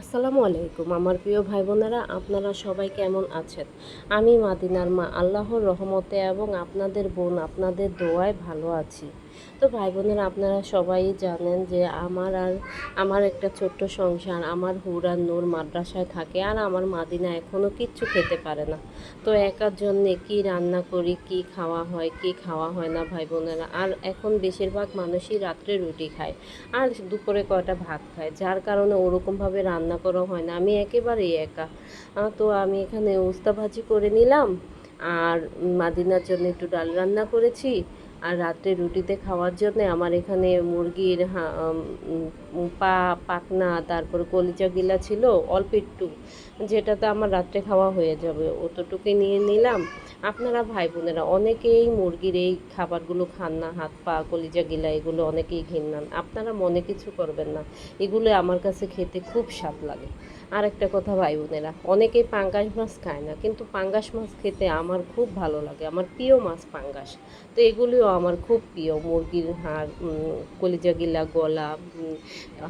আসসালামু আলাইকুম, আমার প্রিয় ভাই বোনেরা আপনারা সবাই কেমন আছেন? আমি মাদিনার মা, আল্লাহর রহমতে এবং আপনাদের বোন, আপনাদের দোয়ায় ভালো আছি। তো ভাই বোনেরা আপনারা সবাই জানেন যে আমার আর আমার একটা ছোট্ট সংসার, আমার হুর আর নূর মাদ্রাসায় থাকে আর আমার মাদিনা এখনও কিচ্ছু খেতে পারে না। তো একার জন্যে কি রান্না করি, কি খাওয়া হয়, কি খাওয়া হয় না ভাই বোনেরা আর এখন বেশিরভাগ মানুষই রাত্রে রুটি খায় আর দুপুরে কয়টা ভাত খায়। যার কারণে ওরকমভাবে রান্না করা হয় না। আমি একেবারেই একা। তো আমি এখানে উস্তা ভাজি করে নিলাম। আর মাদিনার জন্য একটু ডাল রান্না করেছি। আর রাত্রে রুটিতে খাওয়ার জন্য আমার এখানে মুরগির পা পাকনা তারপর কলিচা গিলা ছিল, অল্প একটু। যেটাতে আমার রাত্রে খাওয়া হয়ে যাবে অতটুকুই নিয়ে নিলাম। আপনারা ভাই বোনেরা, অনেকেই মুরগির এই খাবারগুলো খান না, হাত পা, কলিজা গিলা, এগুলো অনেকেই ঘিন্নান আপনারা মনে কিছু করবেন না। এগুলো আমার কাছে খেতে খুব স্বাদ লাগে। আর একটা কথা ভাই বোনেরা, অনেকেই পাঙ্গাস মাছ খায় না, কিন্তু পাঙ্গাস মাছ খেতে আমার খুব ভালো লাগে, আমার প্রিয় মাছ পাঙ্গাস। তো এগুলিও আমার খুব প্রিয়, মুরগির হাড় কলিজা গিলা, গলা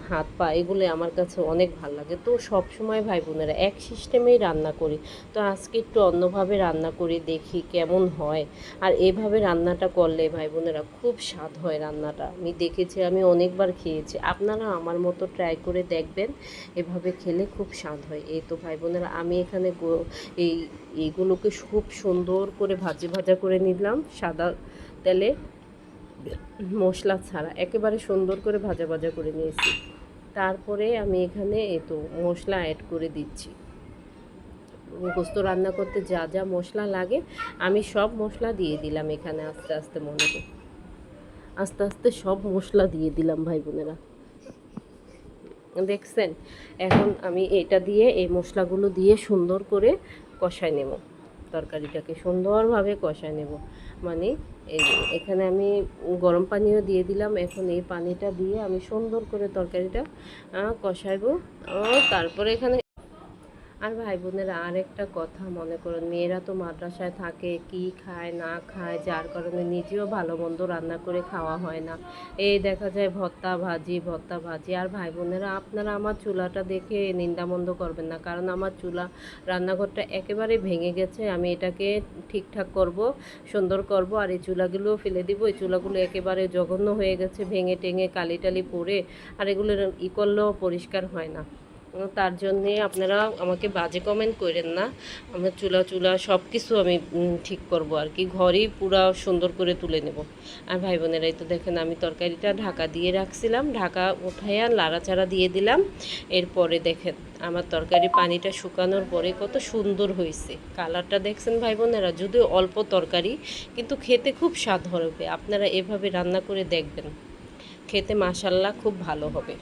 হাত পা এগুলো আমার কাছে অনেক ভালো লাগে। তো সব সময় ভাই বোনেরা, এক সিস্টেমেই রান্না করি। তো আজকে একটু অন্যভাবে রান্না করে, দেখি কেমন হয়। আর এভাবে রান্নাটা করলে ভাই বোনেরা, খুব স্বাদ হয় রান্নাটা। আমি দেখেছি, আমি অনেকবার খেয়েছি। আপনারা আমার মতো ট্রাই করে দেখবেন, এভাবে খেলে খুব স্বাদ হয়। এই তো ভাই বোনেরা আমি এখানে এই, এইগুলোকে খুব সুন্দর করে ভাজি ভাজা করে নিলাম। সাদা তেলে মশলা ছাড়া একেবারে সুন্দর করে ভাজা ভাজা করে নিয়েছি। তারপরে আমি এখানে তো মশলা অ্যাড করে দিচ্ছি। গোস্ত রান্না করতে যা যা মশলা লাগে, আমি সব মশলা দিয়ে দিলাম এখানে আস্তে আস্তে মনে করে। আস্তে আস্তে সব মশলা দিয়ে দিলাম ভাই বোনেরা দেখছেন? এখন আমি এটা দিয়ে, এই মশলাগুলো দিয়ে সুন্দর করে কষায় নেব। তরকারিটাকে সুন্দরভাবে কষায় নেব। মানে এই এখানে আমি গরম পানিও দিয়ে দিলাম। এখন এই পানিটা দিয়ে আমি সুন্দর করে তরকারিটা কষাইবো। তারপরে এখানে আর ভাই বোনেরা, আরেকটা কথা মনে করুন, মেয়েরা তো মাদ্রাসায় থাকে, কি খায়, না খায়, যার কারণে নিজেও ভালো মন্দ রান্না করে খাওয়া হয় না। এই দেখা যায় ভর্তা ভাজি ভর্তা ভাজি। আর ভাই বোনেরা, আপনারা আমার চুলাটা দেখে নিন্দামন্দ করবেন না, কারণ আমার চুলা, রান্নাঘরটা একেবারে ভেঙে গেছে, আমি এটাকে ঠিকঠাক করব, সুন্দর করব, আর এই চুলাগুলোও ফেলে দিব। এই চুলাগুলো একেবারে জঘন্য হয়ে গেছে, ভেঙে টেঙে কালি টালি পরে আর এগুলো ই করলেও পরিষ্কার হয় না। তার জন্যে আপনারা আমাকে বাজে কমেন্ট করেন না। আমার চুলা চুলা সব কিছু আমি ঠিক করব আর কি। ঘরেই পুরা সুন্দর করে তুলে নেব। আর ভাই বোনেরাই তো দেখেন আমি তরকারিটা ঢাকা দিয়ে রাখছিলাম। ঢাকা উঠাইয়া লাড়াচাড়া দিয়ে দিলাম। এরপরে দেখেন আমার তরকারি পানিটা শুকানোর পরে কত সুন্দর হয়েছে কালারটা দেখছেন ভাই বোনেরা? যদিও অল্প তরকারি, কিন্তু খেতে খুব স্বাদ হবে। আপনারা এভাবে রান্না করে দেখবেন। খেতে মাসাল্লাহ খুব ভালো হবে।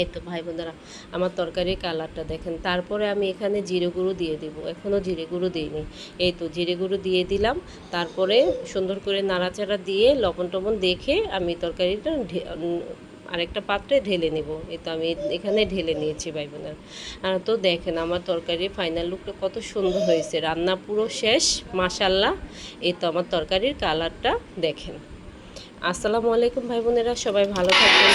এই তো ভাই বোনেরা, আমার তরকারির কালারটা দেখেন। তারপরে আমি এখানে জিরে গুঁড়ো দিয়ে দিব। এখনও জিরে গুঁড়ো দিইনি। এই তো জিরে গুঁড়ো দিয়ে দিলাম। তারপরে সুন্দর করে নাড়াচাড়া দিয়ে লবণ টবণ দেখে আমি তরকারিটা আরেকটা পাত্রে ঢেলে নেব। এই তো আমি এখানে ঢেলে নিয়েছি ভাই বোনেরা। তো দেখেন আমার তরকারির ফাইনাল লুকটা কত সুন্দর হয়েছে। রান্না পুরো শেষ মাসাল্লাহ এই তো আমার তরকারির কালারটা দেখেন। আসসালামু আলাইকুম ভাই বোনেরা সবাই ভালো থাকবেন